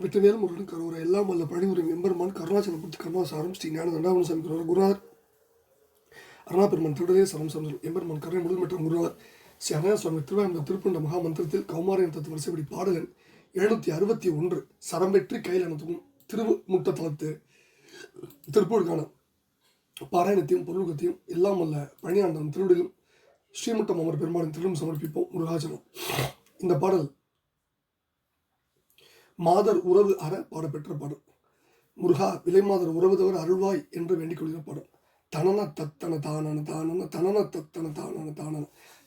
வெற்றிவேல் முருகன் கருவூர் எல்லாம் வல்ல பழனிபுரம் எம்பெருமான் கருணாச்சலபுரத்து கருணாசாரம் ஸ்ரீ ஞான தண்டாவன சாமி கருவர். குருவார் அருணாபெருமான் திருடலே சரம் சமசம் எம்பெருமான் கருணை முழு மற்றும் குருவார் ஸ்ரீ அனயா சுவாமி திருவாயந்த திருப்பண்ட மகா மந்திரத்தில் கௌமாரியன் தத்துவ வரிசைப்படி பாடகன் எழுநூத்தி அறுபத்தி ஒன்று சரம் வெற்றி கையில் அனுத்தும் திருமுட்ட தளத்து திருப்பூருக்கான பாராயணத்தையும் பொருளுக்கத்தையும் எல்லாம் வல்ல பழனியாண்டம் திருவிடிலும் ஸ்ரீமுட்டம் அமர் பெருமாளின் திருடும் சமர்ப்பிப்போம் முருகாச்சலம் இந்த பாடல் மாதர் உறவு அற பாடப்பெற்ற பாடல். முருகா விலை மாதர் உறவுதவர் அருள்வாய் என்று வேண்டிக் கொள்கிற பாடல். தனன தத்தன தானன தானன தனன தத்தன தானன தானன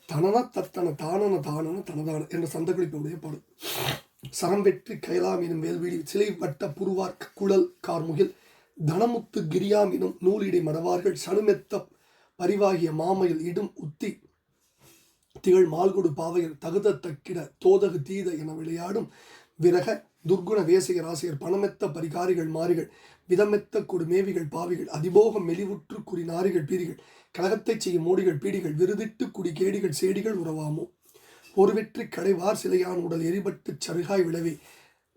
தனன தத்தன தானன தானன தனதான என்ற சந்தகளிப்புடைய பாடல். சரம் வெற்றி கைலாம் எனும் வேல்வீடி சிலை வட்ட புருவார் குழல் கார்முகில் தனமுத்து கிரியாம் எனும் நூலிடை மடவார்கள் சனுமெத்த பரிவாகிய மாமையில் இடும் உத்தி திகழ் மால்கொடு பாவையில் தகுத தக்கிட தோதகு தீத என விளையாடும் விரக துர்குண வேசைய ராசியர் பணமெத்த பரிகாரிகள் மாறிகள் விதமெத்த கொடுமேவிகள் பாவிகள் அதிபோகம் மெலிவுற்று குறி நாரிகள் பீரிகள் கழகத்தைச் செய்யும் மோடிகள் பீடிகள் விருதிட்டு குடி கேடிகள் சேடிகள் உறவாமோ? ஒரு வெற்றி கடைவார் சிலையான் உடல் எரிபட்டு சருகாய் விளவே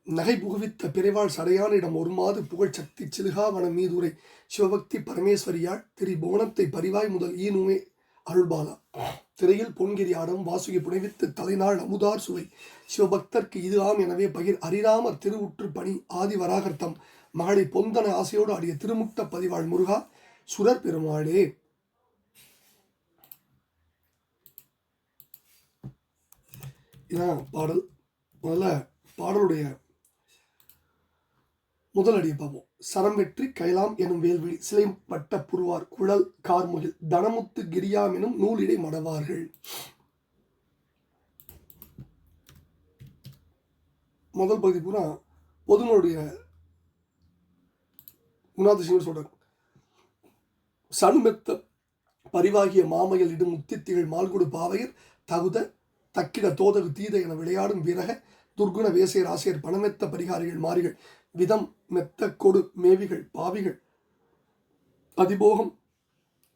நகை புகுவித்த பிறைவாள் சடையானிடம் ஒரு மாது புகழ் சக்தி சிலுகாவன மீதுரை சிவபக்தி பரமேஸ்வரியாள் திரிபுவனத்தை பரிவாய் முதல் ஈனுமே அருள்பாலா. திரையில் பொன்கிரி ஆடம் வாசுகி புனைவித்து தலைநாள் அமுதார் சுவை. சிவபக்தர்க்கு இது ஆம் எனவே பகிர் அரிராமர் திருவுற்று பணி ஆதி வராகர்த்தம். மகளை பொந்தன ஆசையோடு ஆடிய திருமுக்த பதிவாள் முருகா சுரர் பெருமாளே. இதான் பாடல். முதல்ல பாடலுடைய முதலடி அடியை பார்ப்போம். சரம் வெற்றி கைலாம் எனும் வேல்விழி சிலை பட்ட புருவார் குழல் கார்முகில் தனமுத்து கிரியாம் எனும் நூலிடை மடவார்கள். முதல் பகுதி பூரா பொதுமனுடைய குணாதிசயம் சொல்றார் சனுமெத்த பரிவாகிய மாமையில் இடும் முத்தித்திகள் மால்குடு பாவையர் தகுத தக்கிட தோதகு தீத என விளையாடும் விரக துர்குண வேசையர் ஆசிரியர் பணமெத்த பரிகாரிகள் மாறிகள் விதம் மெத்த கொடு மேவிகள் பாவிகள். அதிபோகம்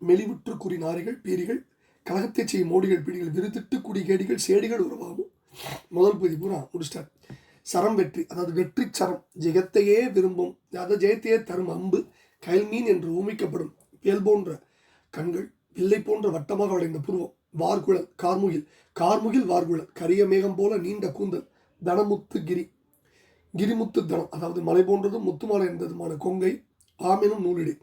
மெலிவுற்று குறி நாரிகள் பீரிகள். கழகத்தை செய்யும் மோடிகள் பீடிகள் விருதிட்டு குடி கேடிகள் சேடிகள் உருவாகும். முதல் பகுதி பூரா முடிச்சிட்டார். சரம் வெற்றி அதாவது வெற்றி சரம். ஜெகத்தையே விரும்பும் அதாவது ஜெயத்தையே தரும் அம்பு கயல்மீன் என்று ஊமிக்கப்படும் வேல் போன்ற கண்கள் வில்லை போன்ற வட்டமாக அடைந்த புருவம் வார்குழல் கார்முகில். கார்முகில் வார்குழல் கரிய மேகம் போல நீண்ட கூந்தல் தனமுத்து கிரி கிரிமுத்து தனம் அதாவது மலை போன்றது முத்துமாலை என்பதுமான கொங்கை ஆம் எனும் நூலிடை.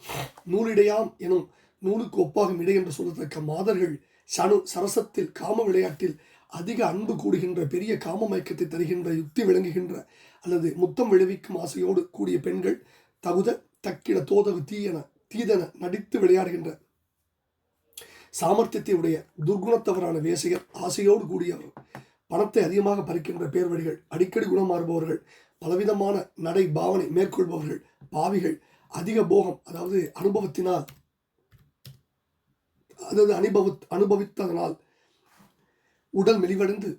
நூலிடையாம் எனும் நூலுக்கு ஒப்பாகும் இடை என்று சொல்லத்தக்க மாதர்கள் சனு சரசத்தில் காம விளையாட்டில் அதிக அன்பு கூடுகின்ற பெரிய காம மயக்கத்தை தருகின்ற யுக்தி விளங்குகின்ற அல்லது முத்தம் விளைவிக்கும் ஆசையோடு கூடிய பெண்கள் தகுத தக்கிட தோதகு தீயன தீதன நடித்து விளையாடுகின்ற சாமர்த்தியத்தை உடைய துர்குணத்தவரான வேசையர் ஆசையோடு கூடியவர். பணத்தை அதிகமாக பறிக்கின்ற பேர்வழிகள் அடிக்கடி குணம் மாறுபவர்கள் பலவிதமான நடை பாவனை மேற்கொள்பவர்கள் பாவிகள் அதிக போகம் அதாவது அனுபவத்தினால் அதாவது அனுபவ அனுபவித்ததனால் உடல் மெலிவடைந்து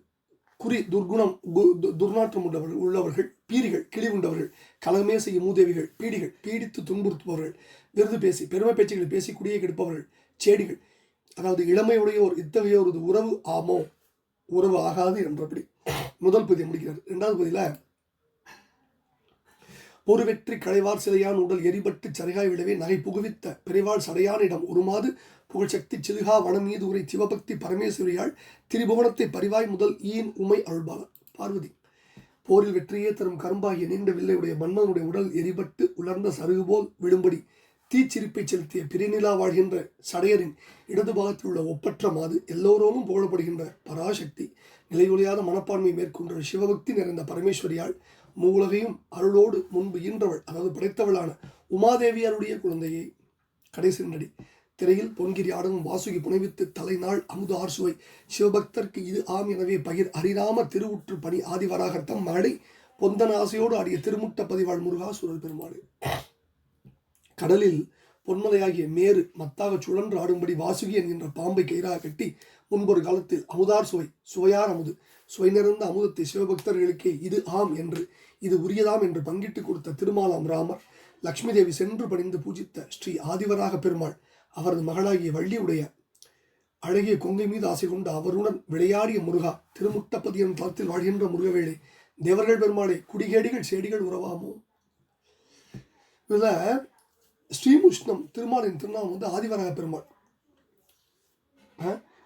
குறி துர்குணம் கு- து- துர்நாற்றம் உள்ளவர்கள் உள்ளவர்கள் பீரிகள் கிளி உண்டவர்கள் கலகமே செய்யும் மூதேவிகள் பீடிகள் பீடித்து துன்புறுத்துபவர்கள் விருது பேசி பெருமை பேச்சுகளை பேசி குடியை கெடுப்பவர்கள் செடிகள் அதாவது இளமையுடையோர் இத்தகையோரது உறவு ஆமோ உறவு ஆகாது என்றபடி முதல் பகுதியை முடிக்கிறார். இரண்டாவது பகுதியில் ஒரு வெற்றி களைவார் சிலையான் உடல் எரிபட்டு சரிகாய் விடவே நகை புகுவித்த பிறைவாள் சடையானிடம் உருமாது புகழ்சக்தி சிலுகா வனம் மீது உரை சிவபக்தி பரமேஸ்வரியாள் திரிபுவனத்தை பரிவாய் முதல் ஈன் உமை அருள்பாளர் பார்வதி. போரில் வெற்றியே தரும் கரும்பாகிய நீண்ட வில்லையுடைய மன்னனுடைய உடல் எரிபட்டு உலர்ந்த சருகு போல் விழும்படி தீச்சிரிப்பை செலுத்திய பிரிநிலா வாழ்கின்ற சடையரின் இடது பாகத்தில் உள்ள ஒப்பற்ற மாது எல்லோரோமும் புகழப்படுகின்ற பராசக்தி நிலையொழியாத மனப்பான்மை மேற்கொண்ட சிவபக்தி நிறைந்த பரமேஸ்வரியாள் மூலகையும் அருளோடு முன்பு ஈன்றவள் அதாவது படைத்தவளான உமாதேவியாருடைய குழந்தையை கடைசி நடி திரையில் பொன்கிரி ஆடவும் வாசுகி புனைவித்து தலைநாள் அமுது ஆர்சுவை சிவபக்தர்க்கு இது ஆம் எனவே பகிர் அரிராம திருவுற்று பணி தம் மழை பொந்தன ஆசையோடு ஆடிய திருமுட்ட பதிவாள் முருகா சுரல் பெருமாள். கடலில் பொன்மலையாகிய மேரு மத்தாக சுழன்று ஆடும்படி வாசுகி என்கின்ற பாம்பை கயிறாக கட்டி முன்பொரு காலத்தில் அமுதார் சுவை சுவையார் அமுது சுவை நிறைந்த அமுதத்தை சிவபக்தர்களுக்கே இது ஆம் என்று இது உரியதாம் என்று பங்கிட்டு கொடுத்த திருமாலாம் ராமர் லக்ஷ்மி தேவி சென்று பணிந்து பூஜித்த ஸ்ரீ ஆதிவராக பெருமாள் அவரது மகளாகிய வள்ளியுடைய அழகிய கொங்கை மீது ஆசை கொண்டு அவருடன் விளையாடிய முருகா திருமுட்டப்பதியன் தளத்தில் வாழ்கின்ற முருகவேளை தேவர்கள் பெருமாளை குடிகேடிகள் செடிகள் உறவாமோ? இதில் ஸ்ரீமுஷ்ணம் திருமாலின் திருநாமம் வந்து ஆதிவராக பெருமாள்.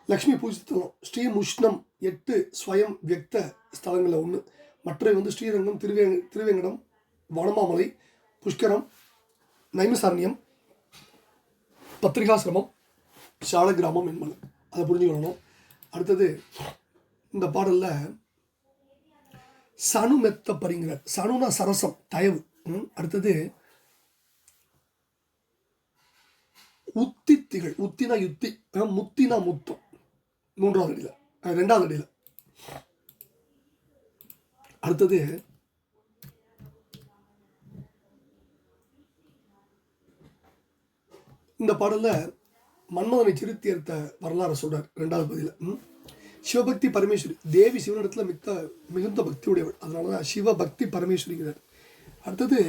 லக்ஷ்மி பூஜித்தலம். ஸ்ரீமுஷ்ணம் எட்டு ஸ்வயம் வியக்த ஸ்தலங்களில் ஒன்று மற்ற வந்து ஸ்ரீரங்கம் திருவே திருவேங்கடம் வனமாமலை புஷ்கரம் நைமசாரண்யம் பத்திரிகாசிரமம் சாலக்கிராமம் என்பன. அதை புரிஞ்சுக்கணும் அடுத்தது இந்த பாடலில் சனு மெத்த பரிங்கிறார் சனுனா சரசம் தயவு. அடுத்தது உத்தி உத்தித்திகள் உத்தினா யுத்தி முத்தினா முத்தம் மூன்றாவது அடியில் ரெண்டாவது அடியில். அடுத்தது இந்த பாடலில் மன்மதனை சிறுத்தி எடுத்த வரலாறு சொல்றார் ரெண்டாவது பகுதியில் சிவபக்தி பரமேஸ்வரி. தேவி சிவனிடத்தில் மிக்க மிகுந்த பக்தி உடையவள் அதனால தான் சிவபக்தி பரமேஸ்வரிங்கிறார். அடுத்தது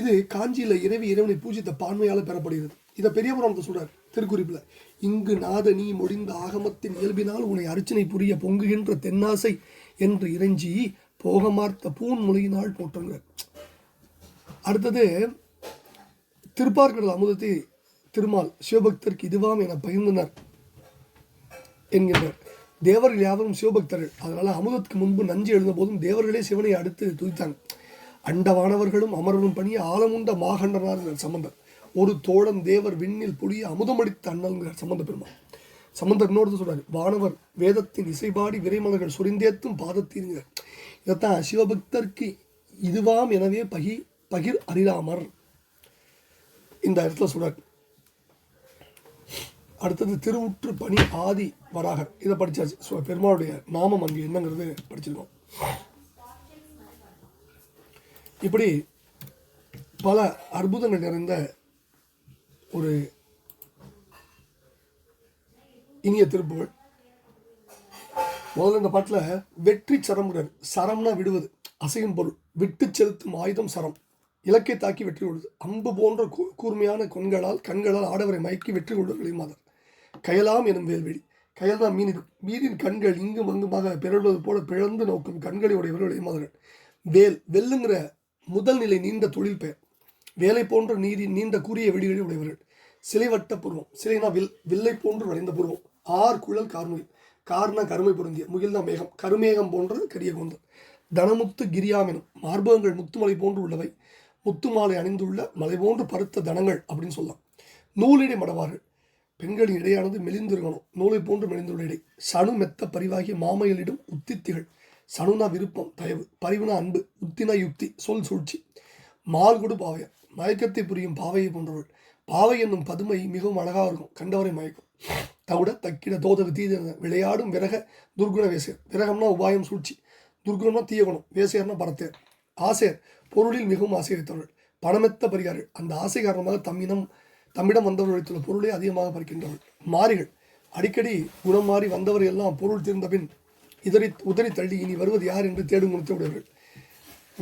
இது காஞ்சியில் இறைவி இறைவனை பூஜித்த பான்மையால் பெறப்படுகிறது. இதை பெரிய புராணத்தை சொல்றார் திருக்குறிப்பில். இங்கு நாத நீ மொழிந்த ஆகமத்தின் இயல்பினால் உன்னை அர்ச்சனை புரிய பொங்குகின்ற தென்னாசை என்று இறைஞ்சி போகமார்த்த பூன் மொழியினால் போற்றுங்கிறார். அடுத்தது திருப்பார்கடல் அமுதத்தை திருமால் சிவபக்தருக்கு இதுவாம் என பகிர்ந்தனர் என்கின்றார் தேவர்கள் யாவரும் சிவபக்தர்கள். அதனால் அமுதத்துக்கு முன்பு நஞ்சு எழுந்த போதும் தேவர்களே சிவனை அடுத்து துதித்தாங்க அண்டவானவர்களும் அமரரும் பணிய ஆலமுண்ட மாகண்டனார் சம்பந்தர். ஒரு தோழன் தேவர் விண்ணில் புளிய அமுதமடித்த அண்ணல்கிறார் சம்பந்த பெருமாள் சம்பந்தர் இன்னொரு சொல்றாரு வானவர் வேதத்தின் இசைபாடி விரைமலர்கள் சுரிந்தேத்தும் பாதத்தீருங்க இதைத்தான் சிவபக்தர்க்கு இதுவாம் எனவே பகி பகிர் அறிராமர். இந்த இடத்துல சொல்றார். அடுத்தது திருவுற்று பணி ஆதி வராகர் இதை படிச்சாச்சு. ஸோ பெருமாளுடைய நாமம் அங்கே என்னங்கிறது படிச்சிருக்கோம். இப்படி பல அற்புதங்கள் நிறைந்த ஒரு இனிய திருப்புகள். முதல்ல இந்த பாட்டில் வெற்றி சரம்ங்கிறார். சரம்னா விடுவது அசையும் பொருள். விட்டு செலுத்தும் ஆயுதம் சரம். இலக்கை தாக்கி வெற்றி கொள்வது. அம்பு போன்ற கூ- கூர்மையான கண்களால் கண்களால் ஆடவரை மயக்கி வெற்றி கொள்வது மாதர். கயலாம் எனும் வேல்வெளி. கயல்தான் மீனின் மீனின் கண்கள் இங்கும் அங்குமாக பிறழ்வது போல பிழந்து நோக்கும் கண்களை உடையவர் மாதர்கள் வேல் வெல்லுங்கிற முதல் நிலை நீண்ட தொழில் பெயர். வேலை போன்ற நீதி நீண்ட கூறிய வெடிகளை உடையவர்கள். சிலைவட்ட புருவம். சிலைனா வில் வில்லை போன்று வளைந்த புருவம். ஆர் குழல் கார்முகில் கார்னா கருமை பொருந்திய முகில்தான் மேகம். கருமேகம் போன்ற கரிய கொண்டர் தனமுத்து கிரியாமெனும். மார்பகங்கள் முத்துமலை போன்று உள்ளவை. முத்து மாலை அணிந்துள்ள மலை போன்று பருத்த தனங்கள் அப்படின்னு சொல்லலாம். நூலிடை மடவார்கள். பெண்களின் இடையானது மெலிந்திருக்கணும். நூலை போன்று மெலிந்துள்ள இடை. சனு மெத்த பரிவாகிய மாமையலிடும் உத்தித்திகள். சனுனா விருப்பம் தயவு. பரிவுனா அன்பு. உத்தினா யுக்தி சொல் சூழ்ச்சி. மால்குடு பாவையர் மயக்கத்தை புரியும் பாவையை போன்றவள். பாவை என்னும் பதுமை மிகவும் அழகாக இருக்கும். கண்டவரை மயக்கும். தவிட தக்கிட தோத தீத விளையாடும் விறக துர்குண வேசியர். விரகம்னா உபாயம் சூழ்ச்சி. துர்குணம்னா தீயகுணம். வேசியர்னா பரத்தேர் ஆசையர் பொருளில் மிகவும் ஆசை வைத்தவர்கள். பணமெத்த பரிகார்கள் அந்த ஆசை காரணமாக தம்மிடம் தம்மிடம் வந்தவர் வைத்துள்ள பொருளை அதிகமாக பறிக்கின்றவர்கள். மாறிகள். அடிக்கடி குணம் மாறி வந்தவர் எல்லாம் பொருள் தீர்ந்த பின் இதறி உதறி தள்ளி இனி வருவது யார் என்று தேடும் குணத்தை உடையவர்கள்.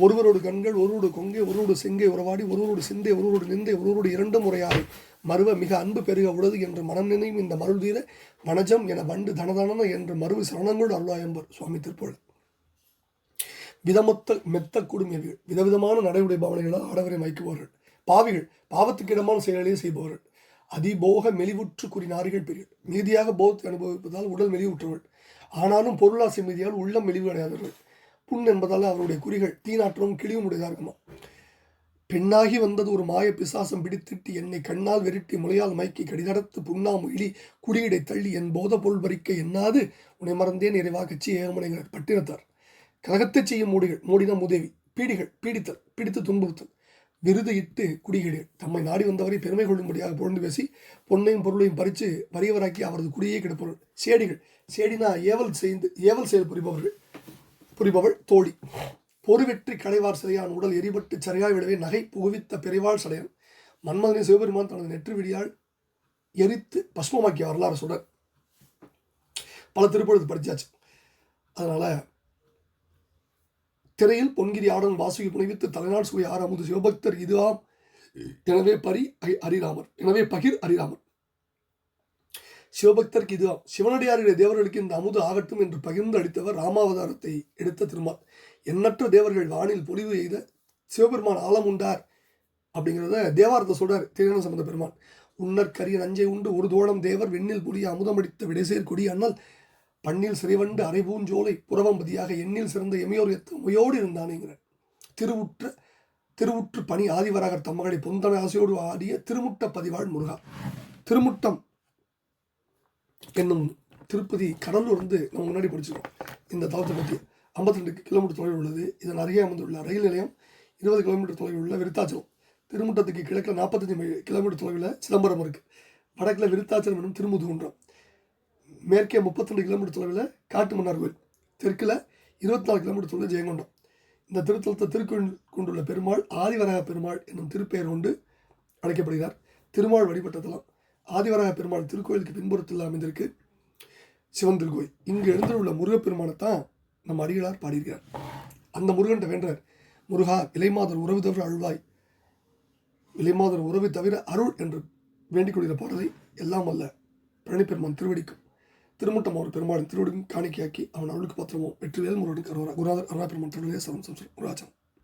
ஒருவரோடு கண்கள் ஒருவரோடு கொங்கை ஒருவரோடு செங்கை உறவாடி ஒருவரோடு சிந்தை ஒருவரோடு நிந்தை ஒருவரோடு இரண்டு முறையாறு மருவ மிக அன்பு பெருக உளது என்று மனம் நினையும் இந்த மருள் தீர வனஜம் என வண்டு தனதனன என்று மருவு சரணங்கள் அருளாயம்பர் சுவாமி திருப்போல் விதமொத்த மெத்த குடும்பியவர்கள் விதவிதமான நடைமுறை பாவனைகளால் ஆடவரை மயக்குபவர்கள் பாவிகள் பாவத்துக்கு இடமான செயல்களையே செய்பவர்கள் அதிபோக மெலிவுற்று கூறினார்கள் பெரியர் மீதியாக போகத்தை அனுபவிப்பதால் உடல் மெலிவுற்றவர்கள். ஆனாலும் பொருளாசை மீதியால் உள்ளம் மெலிவு அடையாதவர்கள். புண் என்பதால் அவருடைய குறிகள் தீநாற்றமும் கிளியும் உடையதாக இருக்குமா? பெண்ணாகி வந்தது ஒரு மாய பிசாசம் பிடித்திட்டு என்னை கண்ணால் வெறிட்டி முளையால் மயக்கி கடிதடத்து புண்ணாம் மொழி குடியிடை தள்ளி என் போத பொருள் பறிக்க எண்ணாது உன்னை மறந்தே நிறைவாக கட்சி ஏகமனைகிறார் பட்டினத்தார். கலகத்தை செய்யும் மூடிகள் மூடினம் உதவி பீடிகள் பீடித்தல் பிடித்து துன்புறுத்தல். விருது இட்டு குடிகீடு தம்மை நாடி வந்தவரை பெருமை கொள்ளும்படியாக புகழ்ந்து பேசி பொன்னையும் பொருளையும் பறித்து வறியவராக்கி அவரது குடியே கிடப்பவர்கள். சேடிகள் சேடினா ஏவல் செய்து ஏவல் செயல் புரிபவர்கள். புரிபவள் தோழி. பொறுவெற்றி கடைவார் சிலையான் உடல் எரிபட்டு சரியாய் விடவே நகை புகுவித்த பெரிவாள் சடையன் மன்மதனை சிவபெருமான் தனது நெற்றி விடியால் எரித்து பஸ்மமாக்கிய வரலாறு சுடர் பல திருப்பொழுது படித்தாச்சு அதனால் திரையில் பொன்கிரி ஆடன் வாசுகி புனைவித்து தலைநாள் சுவை ஆறு சிவபக்தர் இதுவாம் எனவே பரி ஹரிராமர் எனவே பகிர் ஹரிராமர் சிவபக்தருக்கு இதுவாம் சிவனடியாருடைய தேவர்களுக்கு இந்த அமுது ஆகட்டும் என்று பகிர்ந்து அளித்தவர் ராமாவதாரத்தை எடுத்த திருமால். எண்ணற்ற தேவர்கள் வானில் பொலிவு எய்த சிவபெருமான் ஆழம் உண்டார் அப்படிங்கிறத தேவாரத்தை சொல்றார் திருஞான சம்பந்த பெருமான். உன்னர் கரிய நஞ்சை உண்டு ஒரு தோழம் தேவர் வெண்ணில் புலிய அமுதமடித்த விடைசேர் கொடி அண்ணல். பண்ணில் சிறைவண்டு அரைபூஞ்சோலை புறவம்பதியாக எண்ணில் சிறந்த எமையோர் எத்த முயோடு இருந்தானேங்கிற திருவுற்ற திருவுற்று பணி ஆதிவராகர் தம்மகளை பொந்தன ஆசையோடு ஆடிய திருமுட்ட பதிவாள் முருகா. திருமுட்டம் என்னும் திருப்பதி கடலூர்ந்து நம்ம முன்னாடி படிச்சிருக்கோம். இந்த தளத்தை பற்றி 52 ரெண்டு கிலோமீட்டர் தொலைவில் உள்ளது. இதன் அருகே அமைந்துள்ள ரயில் நிலையம் இருபது கிலோமீட்டர் தொலைவில் உள்ள விருத்தாச்சலம். திருமுட்டத்துக்கு கிழக்கில் நாற்பத்தஞ்சு கிலோமீட்டர் தொலைவில் சிதம்பரம் இருக்குது வடக்கில் விருத்தாச்சலம் என்னும் திருமுதுகுன்றம். மேற்கே 32 கிலோமீட்டர் தொலைவில் காட்டு மன்னார் கோயில். தெற்கில் இருபத்தி நாலு கிலோமீட்டர் தொலைவில் ஜெயங்கொண்டம். இந்த திருத்தலத்தை திருக்கோயில் கொண்டுள்ள பெருமாள் ஆதிவராக பெருமாள் என்னும் திருப்பெயர் கொண்டு அழைக்கப்படுகிறார். திருமால் வழிபட்ட தலம். ஆதிவராக பெருமாள் திருக்கோயிலுக்கு பின்புறத்தில் அமைந்திருக்கு சிவன் திருக்கோயில் இங்கு எழுந்துள்ள முருகப்பெருமானைத்தான் நம்ம அடிகளார் பாடியிருக்கிறார். அந்த முருகன்ட்ட வேண்டார் முருகா விலைமாதர் உறவு தவிர அழுவாய் விலைமாதர் உறவு தவிர அருள் என்று வேண்டிக் கொள்கிற பாடலை எல்லாம் அல்ல பழனிப்பெருமான் திருவடிக்கும் திருமுட்டம் அவர் பெருமாளின் திருவடிக்கும் காணிக்கையாக்கி அவன் அருளுக்கு பத்திரமோ வெற்றிவேல் முருகனுக்கு அருவா குருநாதர் அருணா பெருமான் திருவிழா சரம் சம்சம் குருராஜன்